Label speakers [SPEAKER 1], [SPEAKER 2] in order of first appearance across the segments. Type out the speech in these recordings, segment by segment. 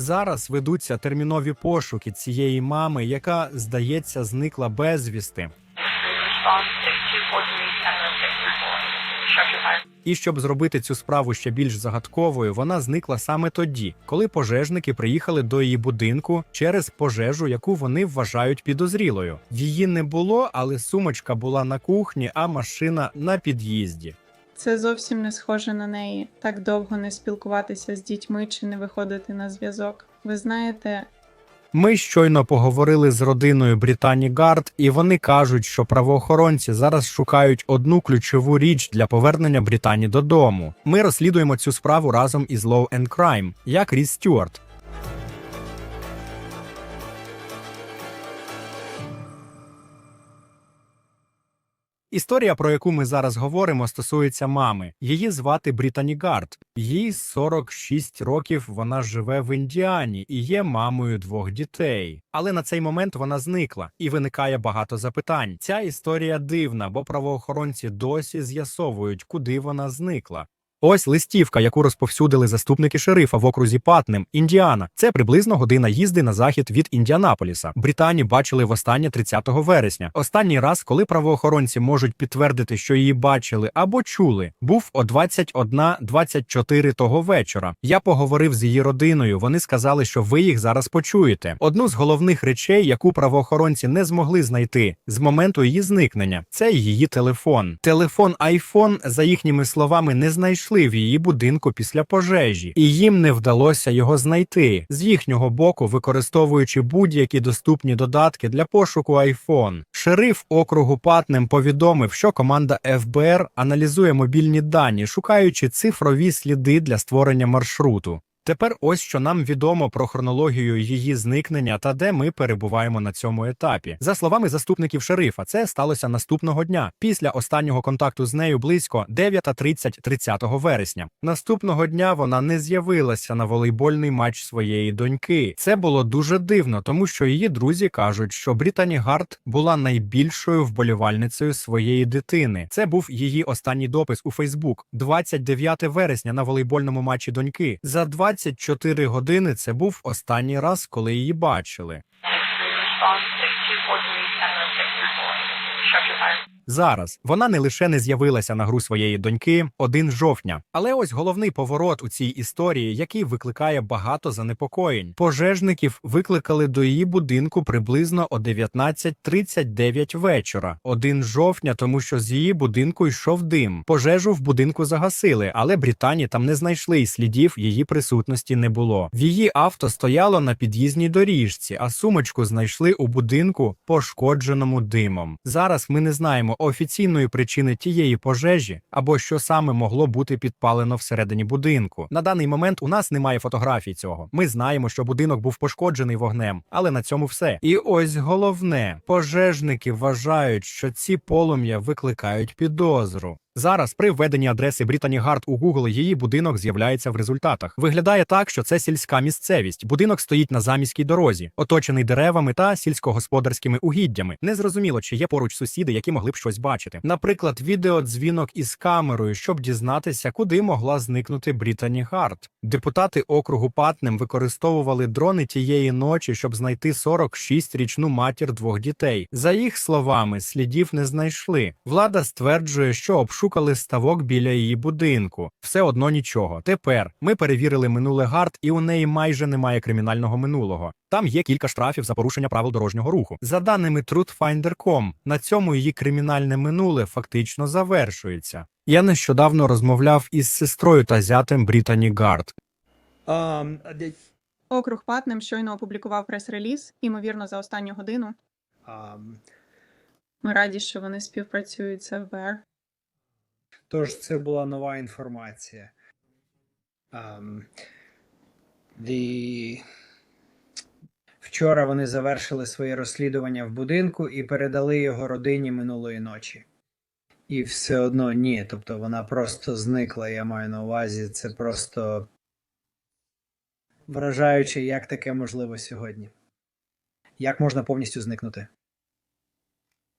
[SPEAKER 1] Зараз ведуться термінові пошуки цієї мами, яка, здається, зникла безвісти.
[SPEAKER 2] Response 6243 Structure fire.
[SPEAKER 1] І щоб зробити цю справу ще більш загадковою, вона зникла саме тоді, коли пожежники приїхали до її будинку через пожежу, яку вони вважають підозрілою. Її не було, але сумочка була на кухні, а машина на під'їзді.
[SPEAKER 3] Це зовсім не схоже на неї. Так довго не спілкуватися з дітьми чи не виходити на зв'язок. Ви знаєте,
[SPEAKER 1] Ми щойно поговорили з родиною Британі Гард, і вони кажуть, що правоохоронці зараз шукають одну ключову річ для повернення Британі додому. Ми розслідуємо цю справу разом із Law and Crime, я Кріс Стюарт. Історія, про яку ми зараз говоримо, стосується мами. Її звати Брітані Гард. Їй 46 років. Вона живе в Індіані і є мамою двох дітей. Але на цей момент вона зникла і виникає багато запитань. Ця історія дивна, бо правоохоронці досі з'ясовують, куди вона зникла. Ось листівка, яку розповсюдили заступники шерифа в окрузі Патнем, Індіана. Це приблизно година їзди на захід від Індіанаполіса. Британі бачили востаннє 30 вересня. Останній раз, коли правоохоронці можуть підтвердити, що її бачили або чули, був о 21.24 того вечора. Я поговорив з її родиною. Вони сказали, що ви їх зараз почуєте. Одну з головних речей, яку правоохоронці не змогли знайти з моменту її зникнення, це її телефон. Телефон iPhone, за їхніми словами, не знайшли в її будинку після пожежі, і їм не вдалося його знайти з їхнього боку, використовуючи будь-які доступні додатки для пошуку iPhone. Шериф округу Патнем повідомив, що команда ФБР аналізує мобільні дані, шукаючи цифрові сліди для створення маршруту. Тепер ось що нам відомо про хронологію її зникнення та де ми перебуваємо на цьому етапі. За словами заступників шерифа, це сталося наступного дня, після останнього контакту з нею близько 9.30 30 вересня. Наступного дня вона не з'явилася на волейбольний матч своєї доньки. Це було дуже дивно, тому що її друзі кажуть, що Брітані Гарт була найбільшою вболівальницею своєї дитини. Це був її останній допис у Фейсбук 29 вересня на волейбольному матчі доньки. За 24 години це був останній раз, коли її бачили.
[SPEAKER 2] Response 6243 Structure fire.
[SPEAKER 1] Зараз вона не лише не з'явилася на гру своєї доньки 1 жовтня, але ось головний поворот у цій історії, який викликає багато занепокоєнь. Пожежників викликали до її будинку приблизно о 19.39 вечора, 1 жовтня, тому що з її будинку йшов дим. Пожежу в будинку загасили, але Британі там не знайшли і слідів її присутності не було. В її авто стояло на під'їзній доріжці, а сумочку знайшли у будинку, пошкодженому димом. Зараз ми не знаємо офіційної причини тієї пожежі або що саме могло бути підпалено всередині будинку. На даний момент у нас немає фотографій цього. Ми знаємо, що будинок був пошкоджений вогнем, але на цьому все. І ось головне: пожежники вважають, що ці полум'я викликають підозру. Зараз при введенні адреси Брітані Гард у Google її будинок з'являється в результатах. Виглядає так, що це сільська місцевість. Будинок стоїть на заміській дорозі, оточений деревами та сільськогосподарськими угіддями. Незрозуміло, чи є поруч сусіди, які могли б щось бачити. Наприклад, відеодзвінок із камерою, щоб дізнатися, куди могла зникнути Брітані Гард. Депутати округу Патнем використовували дрони тієї ночі, щоб знайти 46-річну матір двох дітей. За їх словами, слідів не знайшли. Влада стверджує, що обшукали ставок біля її будинку. Все одно нічого. Тепер ми перевірили минуле гард, і у неї майже немає кримінального минулого. Там є кілька штрафів за порушення правил дорожнього руху. За даними TruthFinder.com, на цьому її кримінальне минуле фактично завершується. Я нещодавно розмовляв із сестрою та зятем Брітані Гард.
[SPEAKER 4] Um,
[SPEAKER 3] округ Патнем щойно опублікував прес-реліз, ймовірно, за останню годину.
[SPEAKER 4] um,
[SPEAKER 3] Ми раді, що вони співпрацюють з ФБР.
[SPEAKER 4] Тож це була нова інформація. Um, the... Вчора вони завершили своє розслідування в будинку і передали його родині минулої ночі. І все одно ні. Тобто вона просто зникла, я маю на увазі. Це просто вражаюче, як таке можливо сьогодні. Як можна повністю зникнути?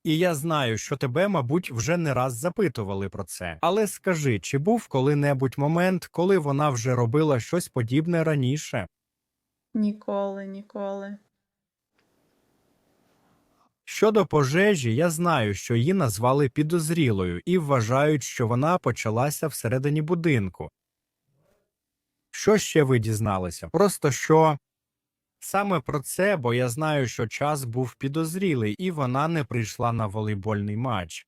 [SPEAKER 1] І я знаю, що тебе, мабуть, вже не раз запитували про це. Але скажи, чи був коли-небудь момент, коли вона вже робила щось подібне раніше?
[SPEAKER 3] Ніколи, ніколи.
[SPEAKER 1] Щодо пожежі, я знаю, що її назвали підозрілою і вважають, що вона почалася всередині будинку. Що ще ви дізналися? Просто що саме про це, бо я знаю, що час був підозрілий, і вона не прийшла на волейбольний матч.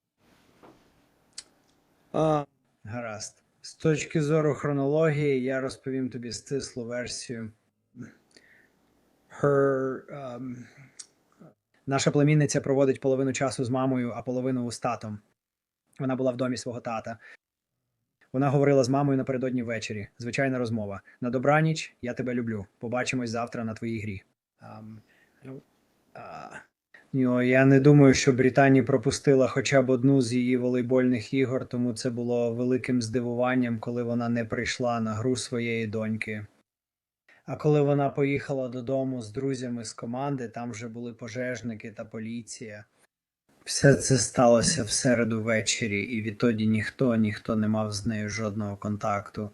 [SPEAKER 4] А, гаразд. З точки зору хронології, я розповім тобі стислу версію. Her, um, наша племінниця проводить половину часу з мамою, а половину з татом. Вона була в домі свого тата. Вона говорила з мамою напередодні ввечері. Звичайна розмова. На добраніч, я тебе люблю. Побачимось завтра на твоїй грі. Um, а, Йо, я не думаю, що Британія пропустила хоча б одну з її волейбольних ігор, тому це було великим здивуванням, коли вона не прийшла на гру своєї доньки. А коли вона поїхала додому з друзями з команди, там вже були пожежники та поліція. Все це сталося в середу ввечері, і відтоді ніхто, ніхто не мав з нею жодного контакту.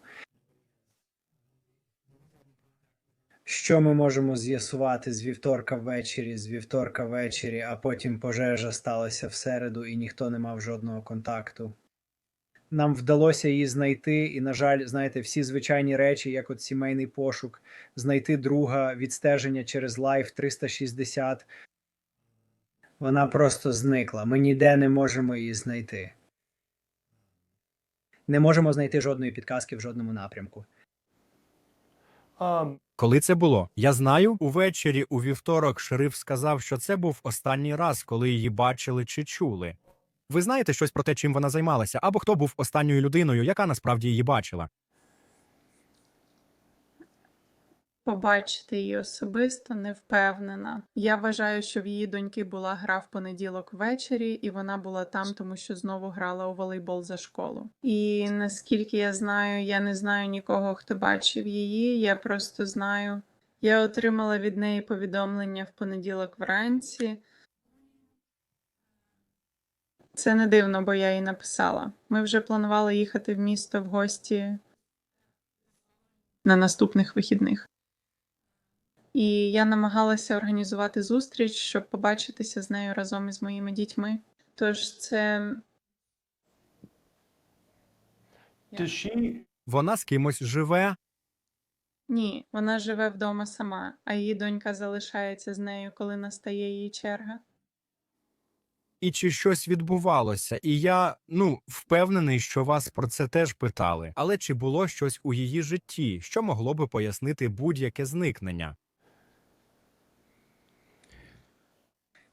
[SPEAKER 4] Що ми можемо з'ясувати з вівторка ввечері, з вівторка ввечері, а потім пожежа сталася в середу і ніхто не мав жодного контакту. Нам вдалося її знайти, і, на жаль, знаєте, всі звичайні речі, як от сімейний пошук, знайти друга, відстеження через Life 360. Вона просто зникла. Ми ніде не можемо її знайти. Не можемо знайти жодної підказки в жодному напрямку.
[SPEAKER 1] Коли це було? Я знаю, увечері у вівторок шериф сказав, що це був останній раз, коли її бачили чи чули. Ви знаєте щось про те, чим вона займалася, або хто був останньою людиною, яка насправді її бачила?
[SPEAKER 3] Побачити її особисто не впевнена. Я вважаю, що в її доньки була гра в понеділок ввечері, і вона була там, тому що знову грала у волейбол за школу. І наскільки я знаю, я не знаю нікого, хто бачив її. Я просто знаю. Я отримала від неї повідомлення в понеділок вранці. Це не дивно, бо я їй написала. Ми вже планували їхати в місто в гості на наступних вихідних. І я намагалася організувати зустріч, щоб побачитися з нею разом із моїми дітьми. Тож це
[SPEAKER 5] she
[SPEAKER 1] Вона з кимось живе,
[SPEAKER 3] ні, вона живе вдома сама, а її донька залишається з нею, коли настає її черга.
[SPEAKER 1] і чи щось відбувалося, і я ну впевнений, що вас про це теж питали. Але чи було щось у її житті, що могло би пояснити будь-яке зникнення?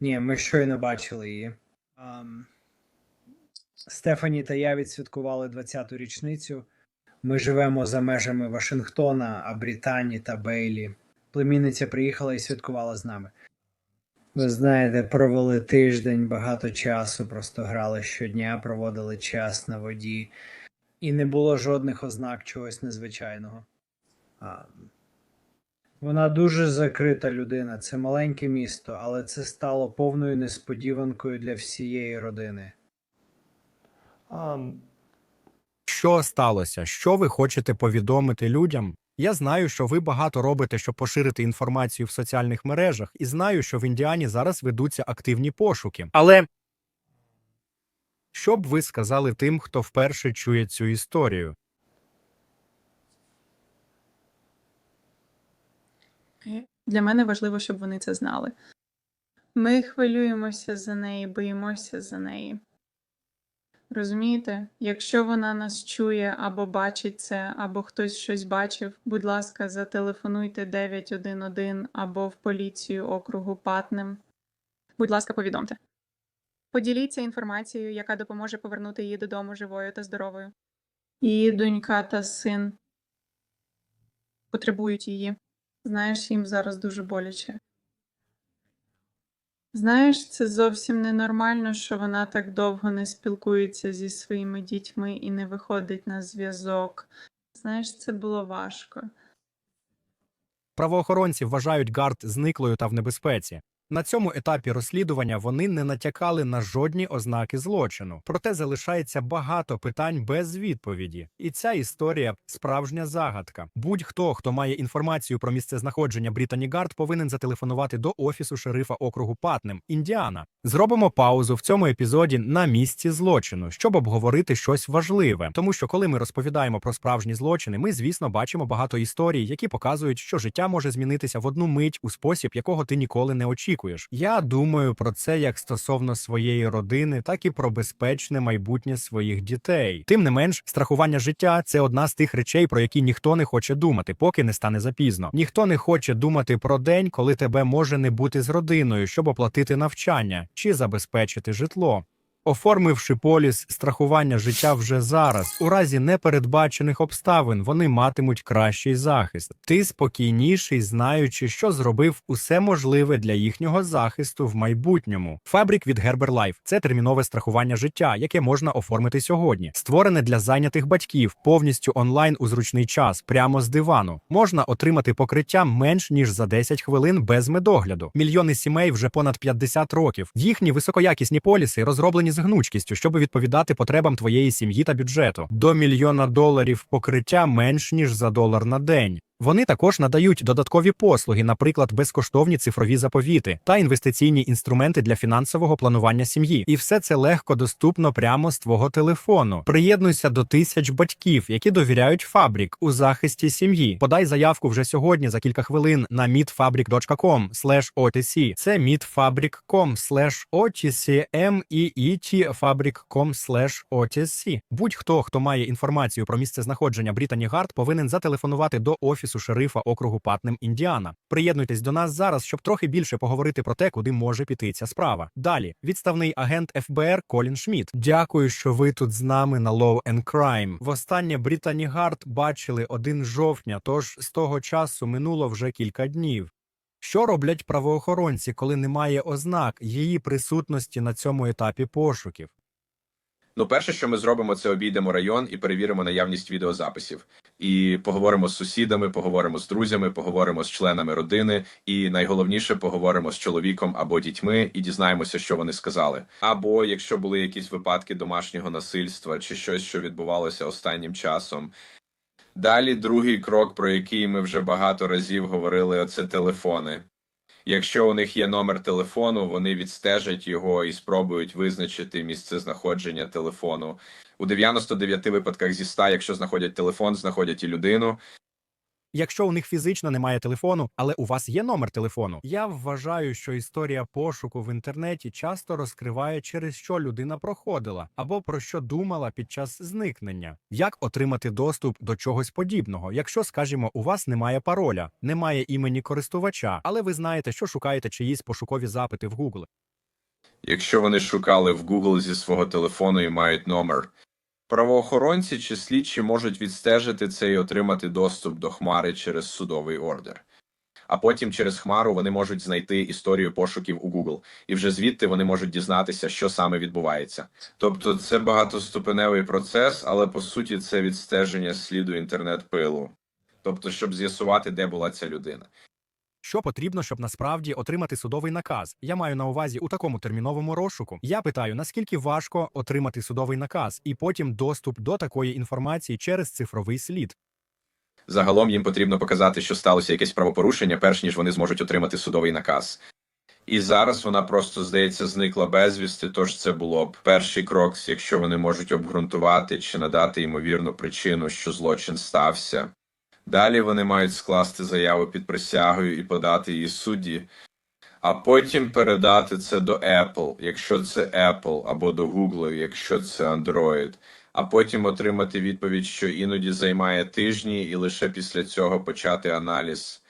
[SPEAKER 4] Ні, ми щойно бачили її. Ам, Стефані та я відсвяткували 20-ту річницю. Ми живемо за межами Вашингтона, а Британі та Бейлі. Племінниця приїхала і святкувала з нами. Ви знаєте, провели тиждень, багато часу, просто грали щодня, проводили час на воді, і не було жодних ознак чогось незвичайного. А, вона дуже закрита людина. Це маленьке місто, але це стало повною несподіванкою для всієї родини.
[SPEAKER 5] um
[SPEAKER 1] Що сталося? Що ви хочете повідомити людям? Я знаю, що ви багато робите, щоб поширити інформацію в соціальних мережах, і знаю, що в Індіані зараз ведуться активні пошуки. Але що б ви сказали тим, хто вперше чує цю історію?
[SPEAKER 3] Для мене важливо, щоб вони це знали. Ми хвилюємося за неї, боїмося за неї. Розумієте, якщо вона нас чує або бачить це, або хтось щось бачив, будь ласка, зателефонуйте 911 або в поліцію округу Патнем. Будь ласка, повідомте. Поділіться інформацією, яка допоможе повернути її додому живою та здоровою. Її донька та син потребують її. Знаєш, їм зараз дуже боляче. Знаєш, це зовсім ненормально, що вона так довго не спілкується зі своїми дітьми і не виходить на зв'язок. Знаєш, це було важко.
[SPEAKER 1] Правоохоронці вважають Гард зниклою та в небезпеці. На цьому етапі розслідування вони не натякали на жодні ознаки злочину. Проте залишається багато питань без відповіді. І ця історія справжня загадка. Будь-хто, хто має інформацію про місцезнаходження Брітані Гард, повинен зателефонувати до офісу шерифа округу Патнем, Індіана. Зробимо паузу в цьому епізоді на місці злочину, щоб обговорити щось важливе. Тому що, коли ми розповідаємо про справжні злочини, ми, звісно, бачимо багато історій, які показують, що життя може змінитися в одну мить у спосіб, якого ти ніколи не очікуєш. Я думаю про це як стосовно своєї родини, так і про безпечне майбутнє своїх дітей. Тим не менш, страхування життя це одна з тих речей, про які ніхто не хоче думати, поки не стане запізно. Ніхто не хоче думати про день, коли тебе може не бути з родиною, щоб оплатити навчання чи забезпечити житло. Оформивши поліс страхування життя вже зараз, у разі непередбачених обставин вони матимуть кращий захист. Ти спокійніший, знаючи, що зробив усе можливе для їхнього захисту в майбутньому. Фабрик від Herbalife – це термінове страхування життя, яке можна оформити сьогодні. Створене для зайнятих батьків повністю онлайн у зручний час, прямо з дивану. Можна отримати покриття менш ніж за 10 хвилин без медогляду. Мільйони сімей вже понад 50 років. Їхні високоякісні поліси розроблені з гнучкістю, щоб відповідати потребам твоєї сім'ї та бюджету. До мільйона доларів покриття менш ніж за долар на день. Вони також надають додаткові послуги, наприклад, безкоштовні цифрові заповіти та інвестиційні інструменти для фінансового планування сім'ї. І все це легко доступно прямо з твого телефону. Приєднуйся до тисяч батьків, які довіряють фабрик у захисті сім'ї. Подай заявку вже сьогодні за кілька хвилин на meetfabric.com OTC. Це meetfabric.com OTC, meetfabric.com OTC. Будь-хто, хто має інформацію про місце знаходження Брітані Гард, повинен зателефонувати до офісу шерифа округу Патнем, Індіана. Приєднуйтесь до нас зараз, щоб трохи більше поговорити про те, куди може піти ця справа. Далі відставний агент ФБР Колін Шмідт. Дякую, що ви тут з нами на Law and Crime. Востаннє Брітані Гард бачили 1 жовтня, тож з того часу минуло вже кілька днів. Що роблять правоохоронці, коли немає ознак її присутності на цьому етапі пошуків?
[SPEAKER 6] Ну, перше, що ми зробимо, це обійдемо район і перевіримо наявність відеозаписів. І поговоримо з сусідами, поговоримо з друзями, поговоримо з членами родини, і найголовніше поговоримо з чоловіком або дітьми і дізнаємося, що вони сказали. Або якщо були якісь випадки домашнього насильства чи щось, що відбувалося останнім часом. Далі другий крок, про який ми вже багато разів говорили, це телефони. Якщо у них є номер телефону, вони відстежать його і спробують визначити місце знаходження телефону. У 99 випадках зі 100, якщо знаходять телефон, знаходять і людину.
[SPEAKER 1] Якщо у них фізично немає телефону, але у вас є номер телефону, я вважаю, що історія пошуку в інтернеті часто розкриває, через що людина проходила або про що думала під час зникнення. Як отримати доступ до чогось подібного, якщо, скажімо, у вас немає пароля, немає імені користувача, але ви знаєте, що шукаєте чиїсь пошукові запити в Google.
[SPEAKER 6] Якщо вони шукали в Google зі свого телефону і мають номер. Правоохоронці чи слідчі можуть відстежити це і отримати доступ до хмари через судовий ордер. А потім через хмару вони можуть знайти історію пошуків у Google, і вже звідти вони можуть дізнатися, що саме відбувається. Тобто це багатоступеневий процес, але по суті це відстеження сліду інтернет-пилу. Тобто, щоб з'ясувати, де була ця людина.
[SPEAKER 1] Що потрібно, щоб насправді отримати судовий наказ? Я маю на увазі у такому терміновому розшуку. Я питаю, наскільки важко отримати судовий наказ і потім доступ до такої інформації через цифровий слід.
[SPEAKER 6] Загалом їм потрібно показати, що сталося якесь правопорушення, перш ніж вони зможуть отримати судовий наказ. І зараз вона просто, здається, зникла безвісти, тож це було б перший крок, якщо вони можуть обґрунтувати чи надати ймовірну причину, що злочин стався. Далі вони мають скласти заяву під присягою і подати її судді, а потім передати це до Apple, якщо це Apple, або до Google, якщо це Android, а потім отримати відповідь, що іноді займає тижні, і лише після цього почати аналіз.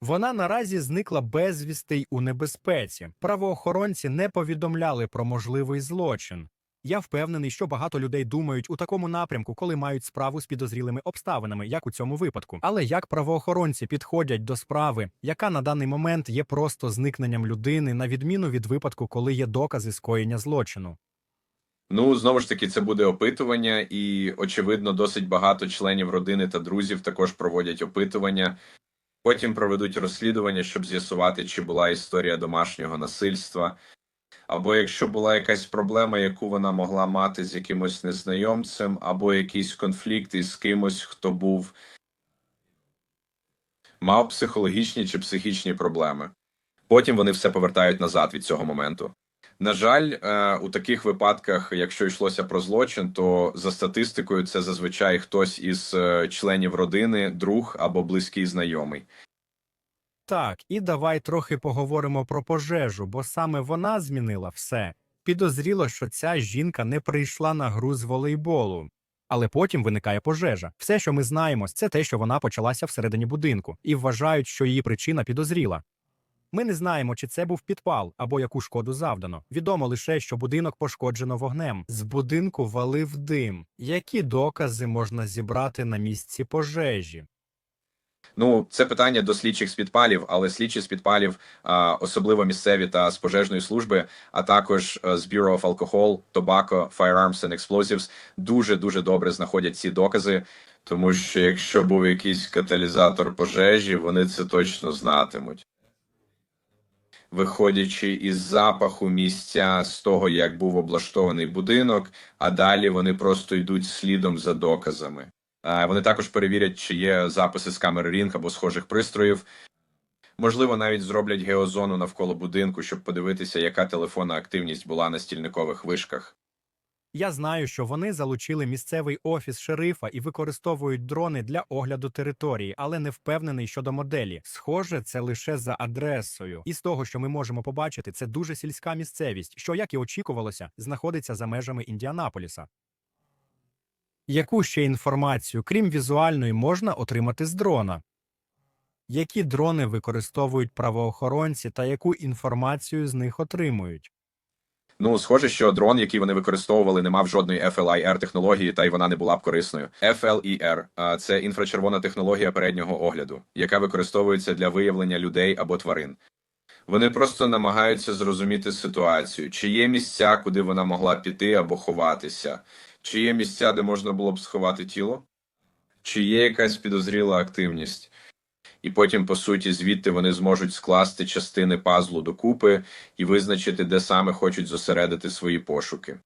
[SPEAKER 1] Вона наразі зникла безвісти й у небезпеці. Правоохоронці не повідомляли про можливий злочин. Я впевнений, що багато людей думають у такому напрямку, коли мають справу з підозрілими обставинами, як у цьому випадку. Але як правоохоронці підходять до справи, яка на даний момент є просто зникненням людини, на відміну від випадку, коли є докази скоєння злочину.
[SPEAKER 6] Ну, знову ж таки, це буде опитування, і очевидно, досить багато членів родини та друзів також проводять опитування. Потім проведуть розслідування, щоб з'ясувати, чи була історія домашнього насильства, або якщо була якась проблема, яку вона могла мати з якимось незнайомцем, або якийсь конфлікт із кимось, хто був мав психологічні чи психічні проблеми. Потім вони все повертають назад від цього моменту. На жаль, е, у таких випадках, якщо йшлося про злочин, то за статистикою це зазвичай хтось із е, членів родини, друг або близький знайомий.
[SPEAKER 1] Так, і давай трохи поговоримо про пожежу, бо саме вона змінила все. Підозріло, що ця жінка не прийшла на гру з волейболу. Але потім виникає пожежа. Все, що ми знаємо, це те, що вона почалася всередині будинку, і вважають, що її причина підозріла. Ми не знаємо, чи це був підпал або яку шкоду завдано. Відомо лише, що будинок пошкоджено вогнем. З будинку валив дим. Які докази можна зібрати на місці пожежі?
[SPEAKER 6] Ну, це питання до слідчих з підпалів, але слідчі з підпалів, особливо місцеві та з пожежної служби, а також е, з Bureau of Alcohol, Tobacco, Firearms and Explosives дуже дуже добре знаходять ці докази, тому що якщо був якийсь каталізатор пожежі, вони це точно знатимуть. Виходячи із запаху місця, з того, як був облаштований будинок, а далі вони просто йдуть слідом за доказами. Е, Вони також перевірять, чи є записи з камери Ring або схожих пристроїв. Можливо, навіть зроблять геозону навколо будинку, щоб подивитися, яка телефонна активність була на стільникових вишках.
[SPEAKER 1] Я знаю, що вони залучили місцевий офіс шерифа і використовують дрони для огляду території, але не впевнений щодо моделі. Схоже, це лише за адресою. І з того, що ми можемо побачити, це дуже сільська місцевість, що, як і очікувалося, знаходиться за межами Індіанаполіса. Яку ще інформацію, крім візуальної, можна отримати з дрона? Які дрони використовують правоохоронці та яку інформацію з них отримують?
[SPEAKER 6] Ну, схоже, що дрон, який вони використовували, не мав жодної FLIR технології, та й вона не була б корисною. FLIR – це інфрачервона технологія переднього огляду, яка використовується для виявлення людей або тварин. Вони просто намагаються зрозуміти ситуацію, чи є місця, куди вона могла піти або ховатися, чи є місця, де можна було б сховати тіло, чи є якась підозріла активність. І потім, по суті, звідти вони зможуть скласти частини пазлу докупи і визначити, де саме хочуть зосередити свої пошуки.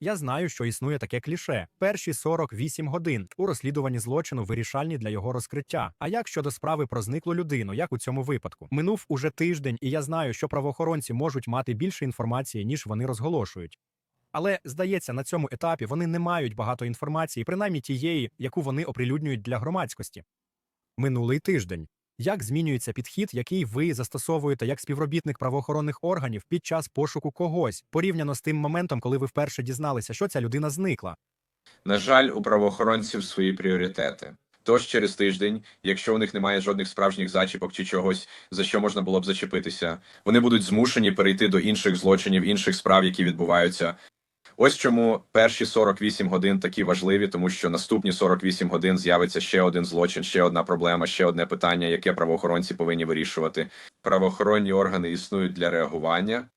[SPEAKER 1] Я знаю, що існує таке кліше: перші 48 годин у розслідуванні злочину вирішальні для його розкриття. А як щодо справи про зниклу людину, як у цьому випадку? Минув уже тиждень, і я знаю, що правоохоронці можуть мати більше інформації, ніж вони розголошують. Але здається, на цьому етапі вони не мають багато інформації, принаймні тієї, яку вони оприлюднюють для громадськості. Минулий тиждень. Як змінюється підхід, який ви застосовуєте як співробітник правоохоронних органів під час пошуку когось, порівняно з тим моментом, коли ви вперше дізналися, що ця людина зникла?
[SPEAKER 6] На жаль, у правоохоронців свої пріоритети. Тож через тиждень, якщо у них немає жодних справжніх зачіпок чи чогось, за що можна було б зачепитися, вони будуть змушені перейти до інших злочинів, інших справ, які відбуваються. Ось чому перші 48 годин такі важливі, тому що наступні 48 годин з'явиться ще один злочин, ще одна проблема, ще одне питання, яке правоохоронці повинні вирішувати. Правоохоронні органи існують для реагування.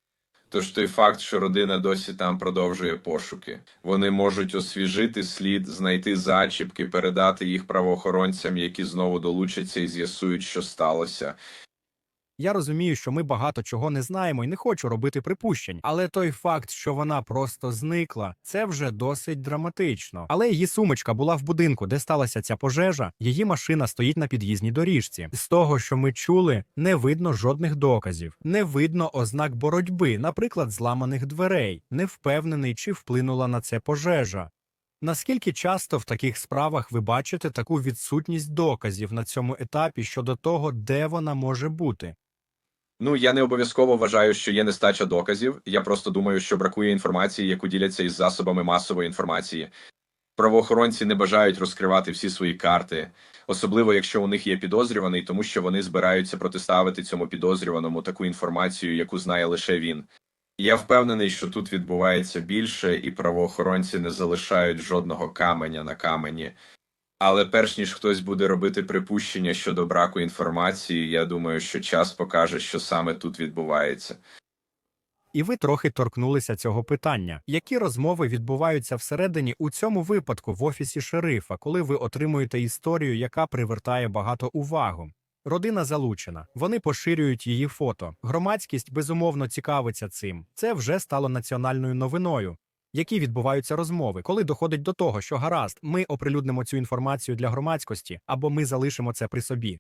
[SPEAKER 6] Тож той факт, що родина досі там продовжує пошуки, вони можуть освіжити слід, знайти зачіпки, передати їх правоохоронцям, які знову долучаться і з'ясують, що сталося.
[SPEAKER 1] Я розумію, що ми багато чого не знаємо і не хочу робити припущень, але той факт, що вона просто зникла, це вже досить драматично. Але її сумочка була в будинку, де сталася ця пожежа. Її машина стоїть на під'їзній доріжці. З того, що ми чули, не видно жодних доказів, не видно ознак боротьби, наприклад, зламаних дверей. Не впевнений, чи вплинула на це пожежа. Наскільки часто в таких справах ви бачите таку відсутність доказів на цьому етапі щодо того, де вона може бути?
[SPEAKER 6] Ну я не обов'язково вважаю, що є нестача доказів. Я просто думаю, що бракує інформації, яку діляться із засобами масової інформації. Правоохоронці не бажають розкривати всі свої карти, особливо якщо у них є підозрюваний, тому що вони збираються протиставити цьому підозрюваному таку інформацію, яку знає лише він. Я впевнений, що тут відбувається більше, і правоохоронці не залишають жодного каменя на камені. Але перш ніж хтось буде робити припущення щодо браку інформації, я думаю, що час покаже, що саме тут відбувається.
[SPEAKER 1] І ви трохи торкнулися цього питання. Які розмови відбуваються всередині у цьому випадку в офісі шерифа, коли ви отримуєте історію, яка привертає багато увагу? Родина залучена. Вони поширюють її фото. Громадськість безумовно цікавиться цим. Це вже стало національною новиною. Які відбуваються розмови, коли доходить до того, що гаразд, ми оприлюднимо цю інформацію для громадськості, або ми залишимо це при собі.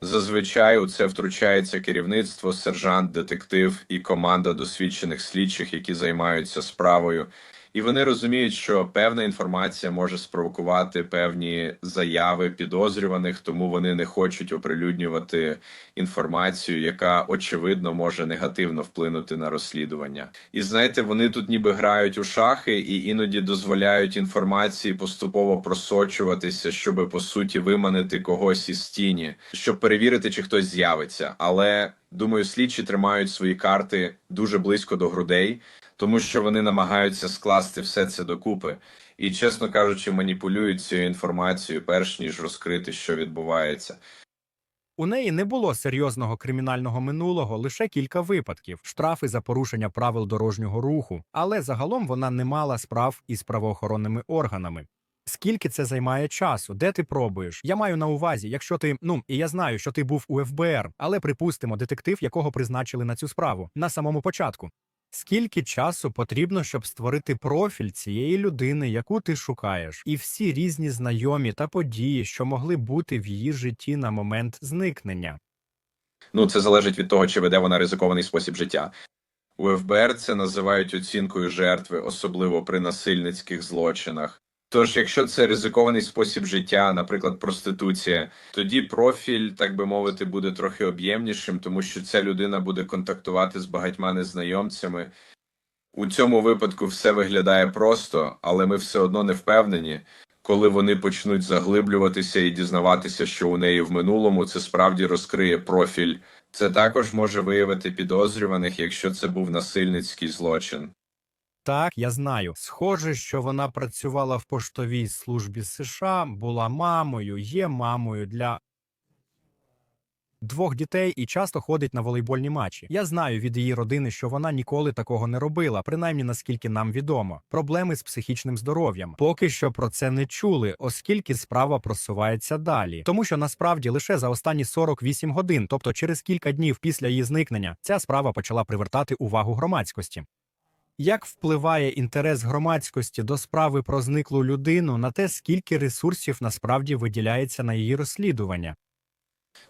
[SPEAKER 6] Зазвичай у це втручається керівництво, сержант, детектив і команда досвідчених слідчих, які займаються справою. І вони розуміють, що певна інформація може спровокувати певні заяви підозрюваних, тому вони не хочуть оприлюднювати інформацію, яка очевидно може негативно вплинути на розслідування. І знаєте, вони тут ніби грають у шахи і іноді дозволяють інформації поступово просочуватися, щоб по суті виманити когось із тіні, щоб перевірити, чи хтось з'явиться. Але думаю, слідчі тримають свої карти дуже близько до грудей тому що вони намагаються скласти все це докупи і, чесно кажучи, маніпулюють цією інформацією, перш ніж розкрити, що відбувається.
[SPEAKER 1] У неї не було серйозного кримінального минулого, лише кілька випадків, штрафи за порушення правил дорожнього руху, але загалом вона не мала справ із правоохоронними органами. Скільки це займає часу? Де ти пробуєш? Я маю на увазі, якщо ти ну і я знаю, що ти був у ФБР, але припустимо, детектив, якого призначили на цю справу на самому початку. Скільки часу потрібно, щоб створити профіль цієї людини, яку ти шукаєш, і всі різні знайомі та події, що могли бути в її житті на момент зникнення?
[SPEAKER 6] Ну, це залежить від того, чи веде вона ризикований спосіб життя. У ФБР це називають оцінкою жертви, особливо при насильницьких злочинах. Тож, якщо це ризикований спосіб життя, наприклад, проституція, тоді профіль, так би мовити, буде трохи об'ємнішим, тому що ця людина буде контактувати з багатьма незнайомцями. У цьому випадку все виглядає просто, але ми все одно не впевнені, коли вони почнуть заглиблюватися і дізнаватися, що у неї в минулому це справді розкриє профіль. Це також може виявити підозрюваних, якщо це був насильницький злочин.
[SPEAKER 1] Так, я знаю. Схоже, що вона працювала в поштовій службі США, була мамою, є мамою для двох дітей і часто ходить на волейбольні матчі. Я знаю від її родини, що вона ніколи такого не робила, принаймні наскільки нам відомо. Проблеми з психічним здоров'ям. Поки що про це не чули, оскільки справа просувається далі. Тому що насправді лише за останні 48 годин, тобто через кілька днів після її зникнення, ця справа почала привертати увагу громадськості. Як впливає інтерес громадськості до справи про зниклу людину на те, скільки ресурсів насправді виділяється на її розслідування?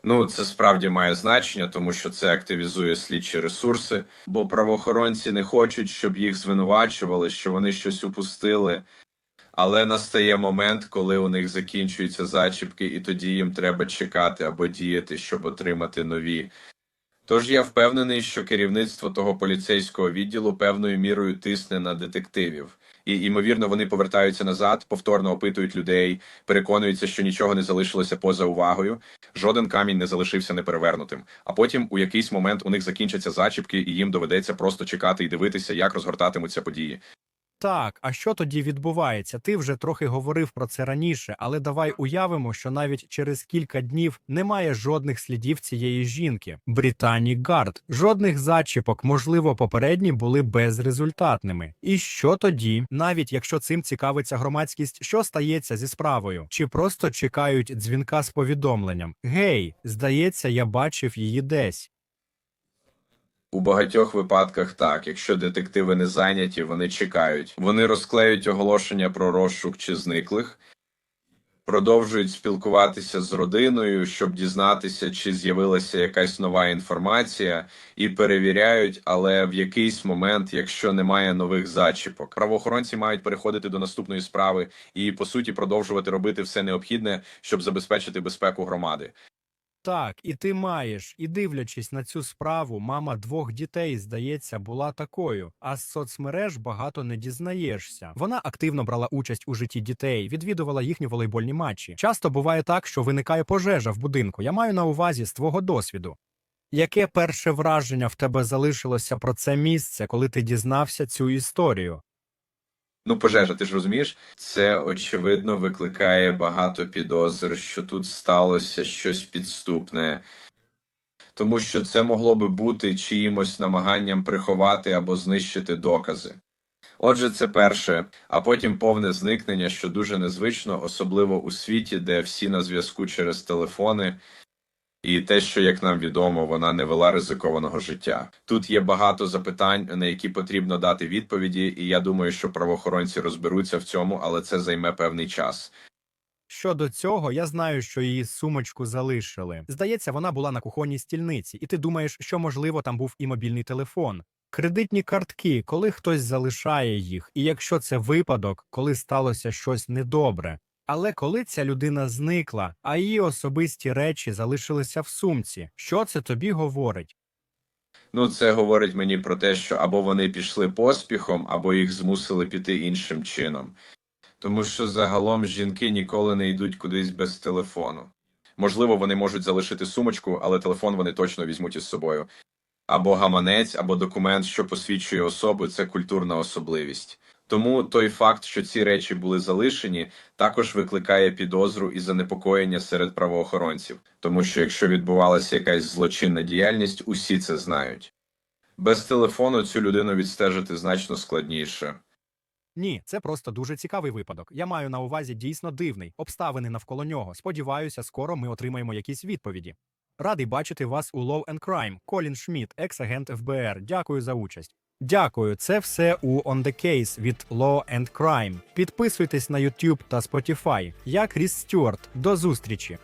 [SPEAKER 6] Ну, це справді має значення, тому що це активізує слідчі ресурси, бо правоохоронці не хочуть, щоб їх звинувачували, що вони щось упустили. Але настає момент, коли у них закінчуються зачіпки, і тоді їм треба чекати або діяти, щоб отримати нові. Тож я впевнений, що керівництво того поліцейського відділу певною мірою тисне на детективів. І, ймовірно, вони повертаються назад, повторно опитують людей, переконуються, що нічого не залишилося поза увагою, жоден камінь не залишився неперевернутим. А потім у якийсь момент у них закінчаться зачіпки, і їм доведеться просто чекати і дивитися, як розгортатимуться події.
[SPEAKER 1] Так, а що тоді відбувається? Ти вже трохи говорив про це раніше, але давай уявимо, що навіть через кілька днів немає жодних слідів цієї жінки. Британі Гард. Жодних зачіпок, можливо, попередні були безрезультатними. І що тоді, навіть якщо цим цікавиться громадськість, що стається зі справою? Чи просто чекають дзвінка з повідомленням: Гей, здається, я бачив її десь.
[SPEAKER 6] У багатьох випадках так, якщо детективи не зайняті, вони чекають. Вони розклеють оголошення про розшук чи зниклих, продовжують спілкуватися з родиною, щоб дізнатися, чи з'явилася якась нова інформація, і перевіряють, але в якийсь момент, якщо немає нових зачіпок, правоохоронці мають переходити до наступної справи і по суті продовжувати робити все необхідне, щоб забезпечити безпеку громади.
[SPEAKER 1] Так, і ти маєш, і дивлячись на цю справу, мама двох дітей, здається, була такою. А з соцмереж багато не дізнаєшся. Вона активно брала участь у житті дітей, відвідувала їхні волейбольні матчі. Часто буває так, що виникає пожежа в будинку. Я маю на увазі з твого досвіду. Яке перше враження в тебе залишилося про це місце, коли ти дізнався цю історію?
[SPEAKER 6] Ну, пожежа, ти ж розумієш, це очевидно викликає багато підозр, що тут сталося щось підступне, тому що це могло би бути чиїмось намаганням приховати або знищити докази. Отже, це перше, а потім повне зникнення, що дуже незвично, особливо у світі, де всі на зв'язку через телефони. І те, що як нам відомо, вона не вела ризикованого життя. Тут є багато запитань, на які потрібно дати відповіді, і я думаю, що правоохоронці розберуться в цьому, але це займе певний час.
[SPEAKER 1] Щодо цього, я знаю, що її сумочку залишили. Здається, вона була на кухонній стільниці, і ти думаєш, що можливо там був і мобільний телефон. Кредитні картки, коли хтось залишає їх, і якщо це випадок, коли сталося щось недобре. Але коли ця людина зникла, а її особисті речі залишилися в сумці, що це тобі говорить?
[SPEAKER 6] Ну, це говорить мені про те, що або вони пішли поспіхом, або їх змусили піти іншим чином. Тому що загалом жінки ніколи не йдуть кудись без телефону. Можливо, вони можуть залишити сумочку, але телефон вони точно візьмуть із собою. Або гаманець, або документ, що посвідчує особу, це культурна особливість. Тому той факт, що ці речі були залишені, також викликає підозру і занепокоєння серед правоохоронців, тому що якщо відбувалася якась злочинна діяльність, усі це знають. Без телефону цю людину відстежити значно складніше.
[SPEAKER 1] Ні, це просто дуже цікавий випадок. Я маю на увазі дійсно дивний, обставини навколо нього. Сподіваюся, скоро ми отримаємо якісь відповіді. Радий бачити вас у Law and Crime. Колін Шмідт, екс-агент ФБР. Дякую за участь. Дякую, це все у On The Case від Law and Crime. Підписуйтесь на YouTube та Spotify. Я Кріс Стюарт. До зустрічі!